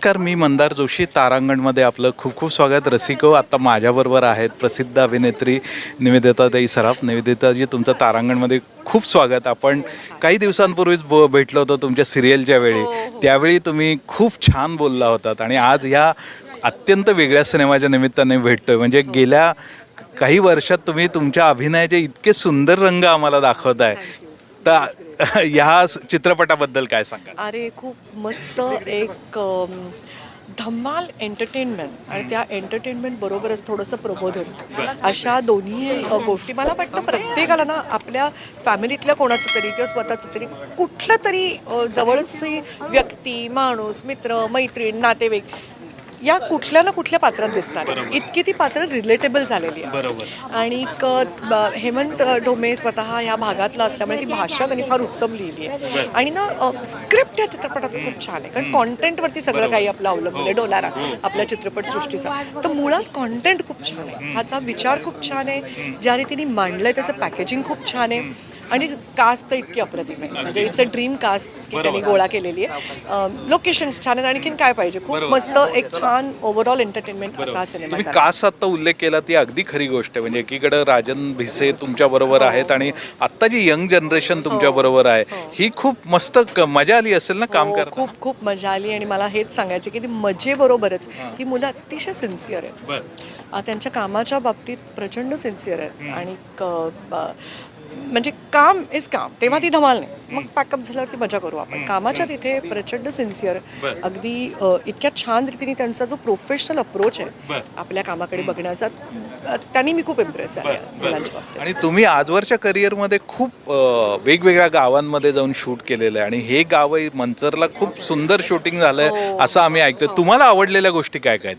नमस्कार मी मंदार जोशी तारांगणमध्ये आपलं खूप खूप स्वागत. रसिको आत्ता माझ्याबरोबर आहेत प्रसिद्ध अभिनेत्री निवेदिताताई सराफ. निवेदिताजी तुमचं तारांगणमध्ये खूप स्वागत. आपण काही दिवसांपूर्वीच ब भेटलो होतो तुमच्या सिरियलच्या वेळी. त्यावेळी तुम्ही खूप छान बोलला होतात आणि आज ह्या अत्यंत वेगळ्या सिनेमाच्या निमित्ताने भेटतोय. म्हणजे गेल्या काही वर्षात तुम्ही तुमच्या अभिनयाचे इतके सुंदर रंग आम्हाला दाखवताय. तर ह्या चित्रपटाबद्दल काय सांगा अरे खूप मस्त एक अम, धमाल एंटरटेनमेंट आणि त्या एंटरटेनमेंट बरोबरच थोडंसं प्रबोधन अशा दोन्ही गोष्टी मला वाटतं प्रत्येकाला ना आपल्या फॅमिलीतल्या कोणाचं तरी किंवा स्वतःचं तरी कुठलं तरी जवळची व्यक्ती माणूस मित्र मैत्रीण नातेवाईक या कुठल्या ना कुठल्या पात्रात दिसणार. इतकी ती पात्र रिलेटेबल झालेली आहे बरोबर. आणि हेमंत ढोमे स्वतः ह्या भागातला असल्यामुळे ती भाषा त्यांनी फार उत्तम लिहिली आहे. आणि ना स्क्रिप्ट या चित्रपटाचं खूप छान आहे. कारण कॉन्टेंटवरती सगळं काही आपलं अवलंबून आहे. डोलारा आपल्या चित्रपटसृष्टीचा. तर मुळात कॉन्टेंट खूप छान आहे. ह्याचा विचार खूप छान आहे. ज्या रीतीने मांडलंय त्याचं पॅकेजिंग खूप छान आहे. आणि कास्ट तर इतकी अप्रतिम आहे. म्हणजे इट्स अ ड्रीम कास्ट की त्यांनी गोळा केलेली आहे. लोकेशन्स छान आहेत. आणखीन काय पाहिजे? खूप मस्त एक छान ओव्हरऑल एंटरटेनमेंट असा हा सिनेमा तुम्ही झाला. कास आत्ता उल्लेख केला ती अगदी खरी गोष्ट आहे. म्हणजे एकीकडे राजन भिसे तुमच्या बरोबर आहेत आणि आत्ता जी यंग जनरेशन तुमच्या बरोबर आहे ही. खूप मस्त क- मजा आली असेल ना काम हो, करता खूप खूप मजा आली आणि मला हेच सांगायचं की ती मजेबरोबरच ही. मुलं अतिशय सिन्सिअर आहेत. अ, त्यांच्या कामाच्या बाबतीत प्रचंड सिन्सिअर आहेत. आणि क- ब- म्हणजे काम इज काम. तेव्हा ती धमाल नाही. मग पॅकअप झाल्यावरती मजा करू आपण. कामाच्या तिथे प्रचंड सिन्सिअर अगदी इतक्या छान रीतीने त्यांचा जो प्रोफेशनल अप्रोच आहे आपल्या कामाकडे बघण्याचा त्यांनी मी खूप इम्प्रेस आहे आणि तुम्ही आजवरच्या करिअरमध्ये खूप वेगवेगळ्या गावांमध्ये जाऊन शूट केलेलं आहे. आणि हे गाव मंचरला खूप सुंदर शूटिंग झालंय असं आम्ही ऐकतोय तुम्हाला आवडलेल्या गोष्टी काय काय?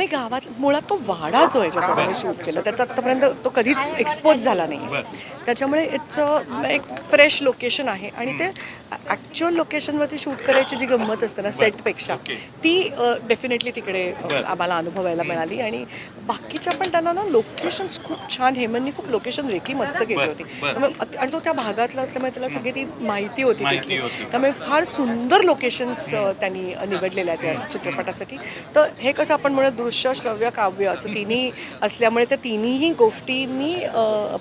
नाही गावात मुळात तो वाडा जो आहे आम्ही शूट केलं त्याचा आत्तापर्यंत तो कधीच एक्सपोज झाला नाही. त्याच्यामुळे इट्स एक फ्रेश लोकेशन आहे. आणि ते ॲक्च्युअल लोकेशनवरती शूट करायची जी गंमत असते ना सेटपेक्षा ती डेफिनेटली तिकडे आम्हाला अनुभवायला मिळाली. आणि बाकीच्या पण त्यांना ना लोकेशन्स खूप छान हेमननी खूप लोकेशन रेखी मस्त केली होती. त्यामुळे आणि तो त्या भागातला असल्यामुळे त्याला सगळी ती माहिती होती तिथली. त्यामुळे फार सुंदर लोकेशन्स त्यांनी निवडलेल्या आहेत या चित्रपटासाठी. तर हे कसं आपण म्हणत दृश्य श्रव्य काव्य असं तिन्ही असल्यामुळे त्या तिन्ही गोष्टींनी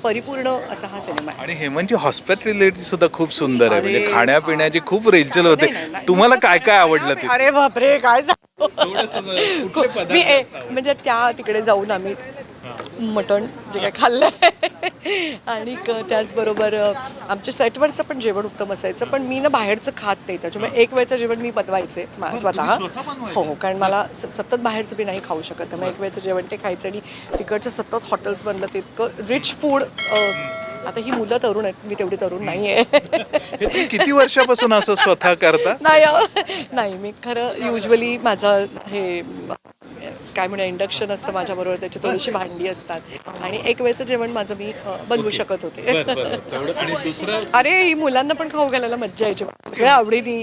परिपूर्ण असा हा सिनेमा आहे. आणि हेमंतची हॉस्पिटॅलिटी सुद्धा खूप सुंदर आहे. म्हणजे अरे, खाण्यापिण्याची खूप रेलचल होते. तुम्हाला काय काय आवडलं ते अरे बापरे काय सांगू? थोडंसं जरा कुठले पदार्थ मी ए- असतात? म्हणजे त्या तिकडे जाऊन आम्ही मटण जे काय खाल्लंय आणि क- त्याचबरोबर अ, आमच्या सेटवरचं पण जेवण उत्तम असायचं पण मी ना बाहेरचं खात नाही त्याच्यामुळे एक वेळचं जेवण मी बनवायचे मा- स्वतः स्वतः बनवायचे? हो हो कारण मला स- सतत बाहेरचं मी नाही खाऊ शकत त्यामुळे एक वेळचं जेवण ते खायचं आणि तिकडचं सतत हॉटेल्स बनलं ते इतकं रिच फूड आता ही मुलं तरुण आहेत मी तेवढी तरुण नाही आहे तुम्ही किती वर्षापासून असं स्वतः करता? नाही. नाही मी खरं युजली माझं हे काय म्हणा इंडक्शन असतं माझ्याबरोबर त्याची थोडीशी भांडी असतात. आणि एक वेळचं जेवण माझं मी बनवू शकत होते. अरे ही मुलांना पण खाऊ घालायला मज्जा यायची. सगळ्या आवडीने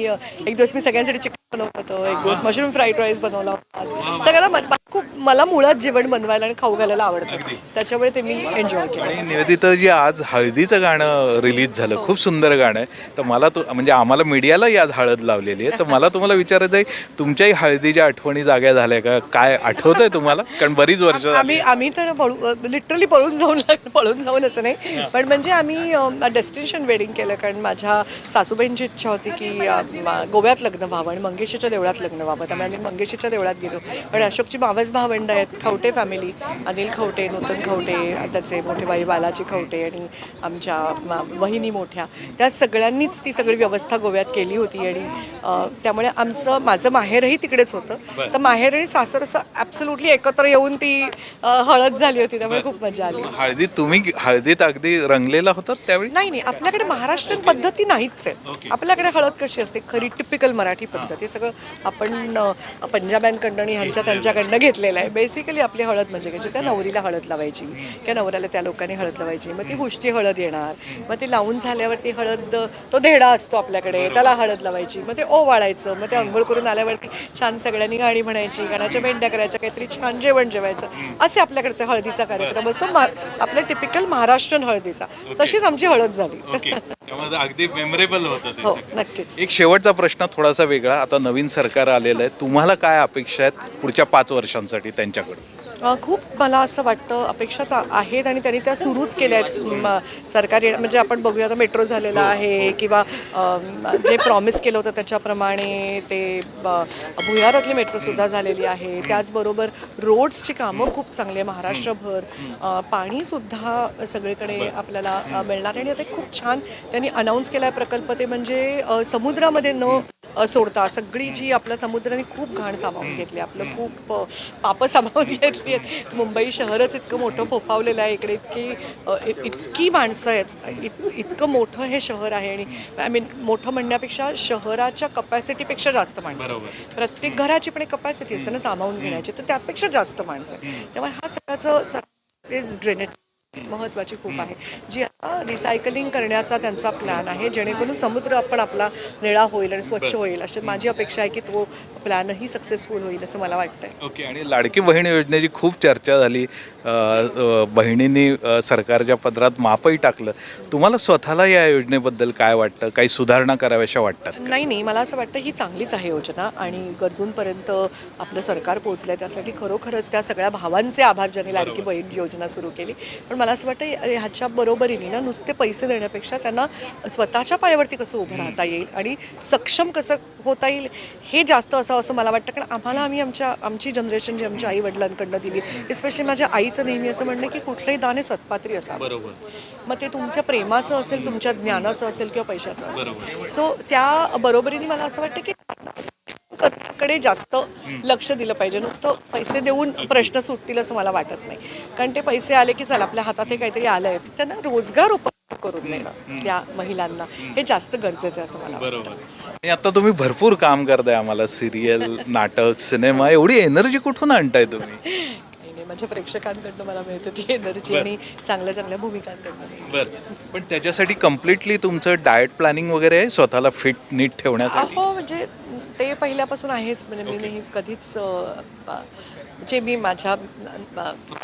एक दिवस मी सगळ्यांसाठी चिकन बनवलं होतं एक दिवस मशरूम फ्राईड राईस बनवला होता. सगळ्याला मज- खूप मला मुळात जेवण बनवायला आणि खाऊ घालायला आवडतं. त्याच्यामुळे ते मी एन्जॉय केलं. आणि निवेदिता जी आज हळदीचं गाणं रिलीज झालं. खूप सुंदर गाणं आहे. तर मला तू म्हणजे आम्हाला मीडियाला याद हळद लावलेली आहे. तर मला तुम्हाला विचारायचं आहे तुमच्याही हळदीच्या आठवणी जाग्या झाल्या का? काय आठवतंय तुम्हाला? कारण बरीच वर्ष. आम्ही आम्ही तर पळू लिटरली पळून जाऊन पळून जाऊन असं नाही. पण म्हणजे आम्ही डेस्टिनेशन वेडिंग केलं. कारण माझ्या सासूबाईंची इच्छा होती की गोव्यात लग्न व्हावं आणि मंगेशीच्या देवळात लग्न व्हावं. त्यामुळे आम्ही मंगेशीच्या देवळात गेलो. आणि अशोकची मावस भावंड आहेत. खवटे फॅमिली अनिल खवटे नूतन खवटे त्याचे मोठे बाई बालाजी खवटे आणि आमच्या वहिनी मोठ्या. त्या सगळ्यांनीच ती सगळी व्यवस्था गोव्यात केली होती आणि त्यामुळे आमचं माझं माहेरही तिकडेच होतं. तर माहेर आणि सासर असं ॲब्सोल्युटली एकत्र येऊन ती हळद झाली होती. त्यामुळे खूप मजा आली. हळदीत तुम्ही हळदीत अगदी रंगलेला होतात त्यावेळी? नाही नाही. आपल्याकडे महाराष्ट्रीयन पद्धती नाहीच आहे. आपल्याकडे हळद कशी असते? खरी टिपिकल मराठी पद्धत. हे सगळं आपण पंजाब्यांकडनं आणि ह्यांच्या त्यांच्याकडनं घेतलेलं आहे. बेसिकली आपली हळद म्हणजे कशी त्या नवरीला हळद लावायची. किंवा नवऱ्याला त्या लोकांनी हळद लावायची. मग ती हुष्टी हळद येणार. मग ती लावून झाल्यावरती हळद तो धेडा असतो आपल्याकडे. त्याला हळद लावायची. मग ते ओवाळायचं. मग ते आंघोळ करून आल्यावरती छान सगळ्यांनी गाणी म्हणायची. गाण्याच्या मेंढ्या करायच्या काहीतरी छान जेवण जेवायचं. असे आपल्याकडचे हळदीचा कार्यक्रम असतो. मा- आपल्या टिपिकल महाराष्ट्रीयन हळदीचा. तशीच आमची हळद झाली. त्यामुळे अगदी मेमोरेबल होतं ते हो सगळं. नक्कीच. एक शेवटचा प्रश्न थोडासा वेगळा. आता नवीन सरकार आलेलं आहे. तुम्हाला काय अपेक्षा आहेत पुढच्या पाच वर्षांसाठी त्यांच्याकडून? खूप मला असं वाटतं अपेक्षाच आहेत आणि त्यांनी त्या सुरूच केल्या आहेत. सरकारी म्हणजे आपण बघूया आता मेट्रो झालेला आहे किंवा अम, जे प्रॉमिस केलं होतं त्याच्याप्रमाणे ते ब- भुयारातली मेट्रोसुद्धा झालेली आहे. त्याचबरोबर रोड्सची कामं खूप चांगली आहे महाराष्ट्रभर पाणीसुद्धा सगळीकडे आपल्याला मिळणार आहे. आणि आता एक खूप छान त्यांनी अनाऊन्स केला आहे प्रकल्प ते म्हणजे समुद्रामध्ये न सोडता सगळी जी आपल्या समुद्राने खूप घाण सामावून घेतली. आपलं खूप पापं सामावून घेतली आहेत. मुंबई शहरच इतकं मोठं फोफावलेलं आहे. इकडे इतकी इतकी माणसं आहेत. इत, इतकं मोठं हे शहर आहे आणि आय मीन मोठं म्हणण्यापेक्षा शहराच्या कपॅसिटीपेक्षा जास्त माणसं आहेत. प्रत्येक घराची पण एक कपॅसिटी असते ना सामावून घेण्याची. तर त्यापेक्षा जास्त माणसं आहेत. तेव्हा हा सगळ्याचं इज ड्रेनेज महत्त्वाची खूप आहे. जी रिसायकलिंग करण्याचा त्यांचा प्लॅन आहे जेणेकरून समुद्र आपण आपला निळा होईल आणि स्वच्छ होईल अशी माझी अपेक्षा आहे की तो प्लॅनही सक्सेसफुल होईल असं मला वाटतंय. ओके आणि लाडकी बहीण योजनेची खूप चर्चा झाली. बहिणींनी सरकारच्या पदरात मापही टाकलं. तुम्हाला स्वतःला या योजनेबद्दल काय वाटतं? काही सुधारणा कराव्याशा वाटतात नाही नाही. मला असं वाटतं ही चांगलीच आहे योजना आणि गरजूंपर्यंत आपलं सरकार पोहोचलं आहे त्यासाठी खरोखरच त्या सगळ्या भावांचे आभार ज्यांनी लाडकी बहीण योजना सुरू केली. पण मला असं वाटतं ह्याच्या बरोबरीने ना नुसते पैसे देण्यापेक्षा त्यांना स्वतःच्या पायावरती कसं उभं राहता येईल आणि सक्षम कसं होता येईल हे जास्त असं असं मला वाटतं. कारण आम्हाला आम्ही आमच्या आमची जनरेशन जी आमच्या आई वडिलांकडनं दिली स्पेशली माझ्या आईचं नेहमी असं म्हणणं की कुठलंही दान हे सत्पात्री असावं. बरोबर. मग ते तुमच्या प्रेमाचं असेल तुमच्या ज्ञानाचं असेल किंवा पैशाचं असेल. सो त्या बरोबरीने मला असं वाटतं की कडे जास्त लक्ष दिलं पाहिजे. नुसतं पैसे देऊन प्रश्न सुटतील असं मला वाटत नाही. कारण ते पैसे आले की चला आपल्या हातात हे काहीतरी आलं आहे त्यांना रोजगार उपलब्ध करून देणं त्या महिलांना. हे जास्त गरजेचं आहे असं मला. बरोबर. आणि आता तुम्ही भरपूर काम करताय आम्हाला सिरियल नाटक सिनेमा एवढी एनर्जी कुठून आणताय तुम्ही? काही नाही माझ्या प्रेक्षकांकडनं मला मिळते ती एनर्जी आणि चांगल्या चांगल्या भूमिकांकडनं. मिळते. बर. पण त्याच्यासाठी कम्प्लिटली तुमचं डाएट प्लॅनिंग वगैरे आहे स्वतःला फिट नीट ठेवण्यासाठी? हो म्हणजे ते पहिल्यापासून आहेच. म्हणजे मी नेहमी कधीच अं, जे मी माझ्या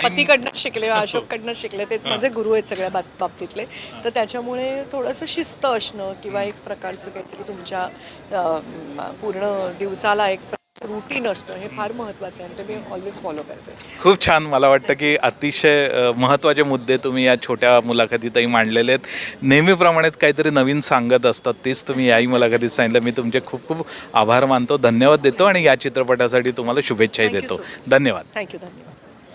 पतीकडनं शिकले अशोककडनं शिकले तेच माझे गुरु आहेत सगळ्या बाब बाबतीतले. तर त्याच्यामुळे थोडंसं शिस्त असणं किंवा एक प्रकारचं काहीतरी तुमच्या पूर्ण दिवसाला एक रुटीन असणं हे फार महत्त्वाचं आहे आणि ते मी ऑलवेज फॉलो करते. खूप छान. मला वाटतं की अतिशय अ, महत्त्वाचे मुद्दे तुम्ही या छोट्या मुलाखतीतही मांडलेले आहेत. नेहमीप्रमाणेच काहीतरी नवीन सांगत असतात. तेच तुम्ही याही मुलाखतीत सांगितलं. मी तुमचे खूप खूप आभार मानतो. धन्यवाद देतो आणि या चित्रपटासाठी तुम्हाला शुभेच्छाही Thank you देतो. so much. धन्यवाद. थँक्यू धन्यवाद.